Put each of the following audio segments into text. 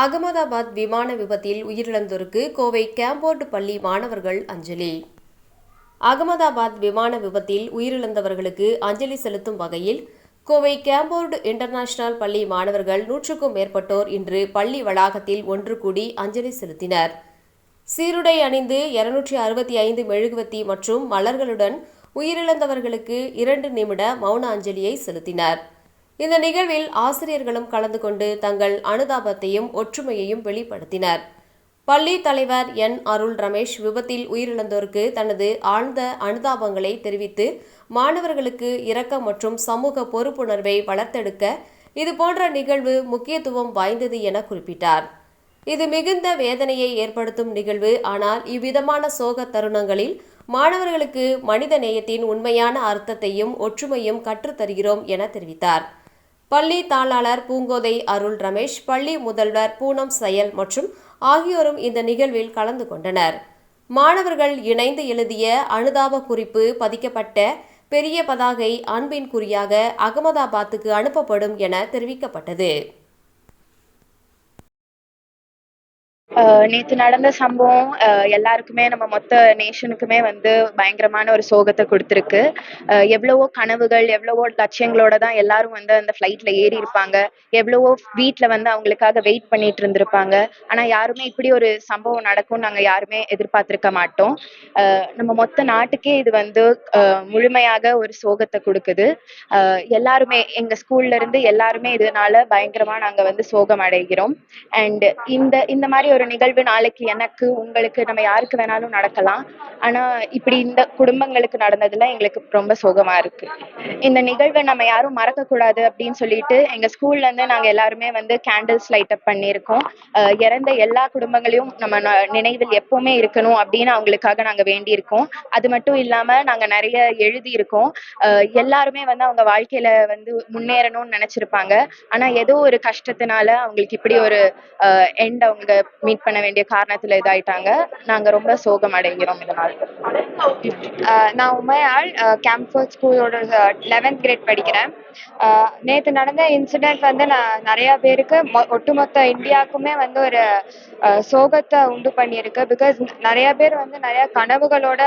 அகமதாபாத் விமான விபத்தில் உயிரிழந்தோருக்கு கோவை கேம்போர்டு பள்ளி மாணவர்கள் அஞ்சலி. அகமதாபாத் விமான விபத்தில் உயிரிழந்தவர்களுக்கு அஞ்சலி செலுத்தும் வகையில் கோவை கேம்போர்டு இன்டர்நேஷனல் பள்ளி மாணவர்கள் நூற்றுக்கும் மேற்பட்டோர் இன்று பள்ளி வளாகத்தில் ஒன்று கூடி அஞ்சலி செலுத்தினர். சீருடை அணிந்து இருநூற்றி அறுபத்தி ஐந்து மெழுகுவத்தி மற்றும் மலர்களுடன் உயிரிழந்தவர்களுக்கு இரண்டு நிமிட மௌன அஞ்சலியை செலுத்தினர். இந்த நிகழ்வில் ஆசிரியர்களும் கலந்து கொண்டு தங்கள் அனுதாபத்தையும் ஒற்றுமையையும் வெளிப்படுத்தினர். பள்ளி தலைவர் என். அருள் ரமேஷ் விபத்தில் உயிரிழந்தோருக்கு தனது ஆழ்ந்த அனுதாபங்களை தெரிவித்து மாணவர்களுக்கு இரக்கம் மற்றும் சமூக பொறுப்புணர்வை வளர்த்தெடுக்க இதுபோன்ற நிகழ்வு முக்கியத்துவம் வாய்ந்தது என குறிப்பிட்டார். இது மிகுந்த வேதனையை ஏற்படுத்தும் நிகழ்வு. ஆனால் இவ்விதமான சோக தருணங்களில் மாணவர்களுக்கு மனித நேயத்தின் உண்மையான அர்த்தத்தையும் ஒற்றுமையும் கற்றுத்தருகிறோம் என தெரிவித்தார். பள்ளி தாளாளர் பூங்கோதை அருள் ரமேஷ் பள்ளி முதல்வர் பூனம் செயல் மற்றும் ஆகியோரும் இந்த நிகழ்வில் கலந்து கொண்டனர். மாணவர்கள் இணைந்து எழுதிய அனுதாப குறிப்பு பதிக்கப்பட்ட பெரிய பதாகை அன்பின் குறியாக அகமதாபாத்துக்கு அனுப்பப்படும் என தெரிவிக்கப்பட்டது. நேற்று நடந்த சம்பவம் எல்லாருக்குமே நம்ம மொத்த நேஷனுக்குமே வந்து பயங்கரமான ஒரு சோகத்தை கொடுத்துருக்கு. எவ்வளவோ கனவுகள் எவ்வளவோ லட்சியங்களோட தான் எல்லாரும் வந்து அந்த ஃப்ளைட்ல ஏறி இருப்பாங்க. எவ்வளவோ வீட்டில் வந்து அவங்களுக்காக வெயிட் பண்ணிட்டு இருந்திருப்பாங்க. ஆனால் யாருமே இப்படி ஒரு சம்பவம் நடக்கும் நாங்கள் யாருமே எதிர்பார்த்திருக்க மாட்டோம். நம்ம மொத்த நாட்டுக்கே இது வந்து முழுமையாக ஒரு சோகத்தை கொடுக்குது. எல்லாருமே எங்க ஸ்கூல்ல இருந்து எல்லாருமே இதனால பயங்கரமா நாங்க வந்து சோகம் அடைகிறோம் அண்ட் இந்த இந்த மாதிரி ஒரு நிகழ்வு நாளைக்கு எனக்கு உங்களுக்கு நம்ம யாருக்கு வேணாலும் நடக்கலாம் ஆனா இப்படி இந்த குடும்பங்களுக்கு நடந்ததுல எங்களுக்கு ரொம்ப சோகமா இருக்கு. இந்த நிகழ்வை நம்ம யாரும் மறக்க கூடாது அப்படின்னு சொல்லிட்டு எங்க ஸ்கூல்ல இருந்து நாங்க எல்லாருமே வந்து கேண்டில்ஸ் லைட் அப் பண்ணியிருக்கோம். இறந்த எல்லா குடும்பங்களையும் நம்ம நினைவில் எப்பவுமே இருக்கணும் அப்படின்னு அவங்களுக்காக நாங்க வேண்டியிருக்கோம். அது மட்டும் இல்லாம நாங்க நிறைய எழுதி இருக்கோம் எல்லாருமே வந்து அவங்க வாழ்க்கையில வந்து முன்னேறணும்னு நினைச்சிருப்பாங்க. ஆனா ஏதோ ஒரு கஷ்டத்தினால அவங்களுக்கு இப்படி ஒரு எண்ட் அவங்க மீட் பண்ண வேண்டிய காரணத்துல இதாயிட்டாங்க. நாங்க ரொம்ப சோகம் அடைகிறோம் இதனால் ஆஹ் நான் உமையாள் கேம்ஃபோர்ட் ஸ்கூலோட லெவன்த் கிரேட் படிக்கிறேன். நேற்று நடந்த இன்சிடென்ட் வந்து நான் நிறைய பேருக்கு ஒட்டுமொத்த இந்தியாவுக்குமே வந்து ஒரு சோகத்தை உண்டு பண்ணியிருக்கு. பிகாஸ் நிறைய பேர் வந்து நிறைய கனவுகளோட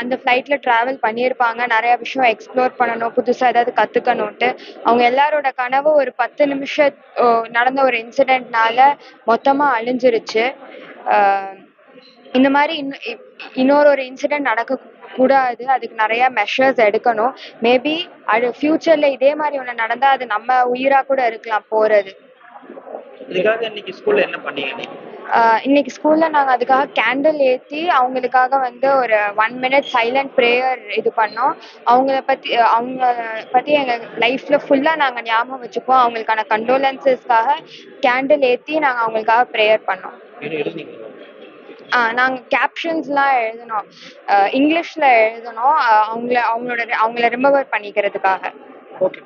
அந்த ஃப்ளைட்டில் ட்ராவல் பண்ணியிருப்பாங்க. நிறைய விஷயம் எக்ஸ்ப்ளோர் பண்ணணும் புதுசாக ஏதாவது கற்றுக்கணுன்ட்டு அவங்க எல்லாரோட கனவு ஒரு பத்து நிமிஷம் நடந்த ஒரு இன்சிடென்ட்னால மொத்தமாக அழிஞ்சிருக்கு ஆஹ் இந்த மாதிரி இன்னும் இன்னொரு ஒரு இன்சிடென்ட் நடக்க கூடாது அதுக்கு நிறைய மெஷர்ஸ் எடுக்கணும். மேபி அது ஃபியூச்சர்ல இதே மாதிரி ஒன்று நடந்தா அது நம்ம உயிரா கூட இருக்கலாம் போறது. இதுக்காக இன்னைக்கு ஸ்கூல்ல என்ன பண்ணீங்க இன்னைக்கு ஸ்கூல்ல நாங்க அதுக்காக கேண்டில் ஏத்தி அவங்களுக்காக வந்து ஒரு ஒன் மினிட் சைலண்ட் ப்ரேயர் இது பண்ணோம். அவங்கள பத்தி அவங்க பத்தி எங்க லைஃப்ல ஃபுல்லா நாங்க ஞாபகம் வச்சுப்போம் அவங்களுக்கான கண்டோலன்சஸ்க்காக கேண்டில் ஏத்தி நாங்க அவங்களுக்காக ப்ரேயர் பண்ணோம். நாங்கள் கேப்ஷன்ஸ்லாம் எழுதினோம். இங்கிலீஷில் எழுதினோம். ஆஹ் அவங்கள அவங்களோட அவங்கள ரிமெம்பர் பண்ணிக்கிறதுக்காக. ஓகே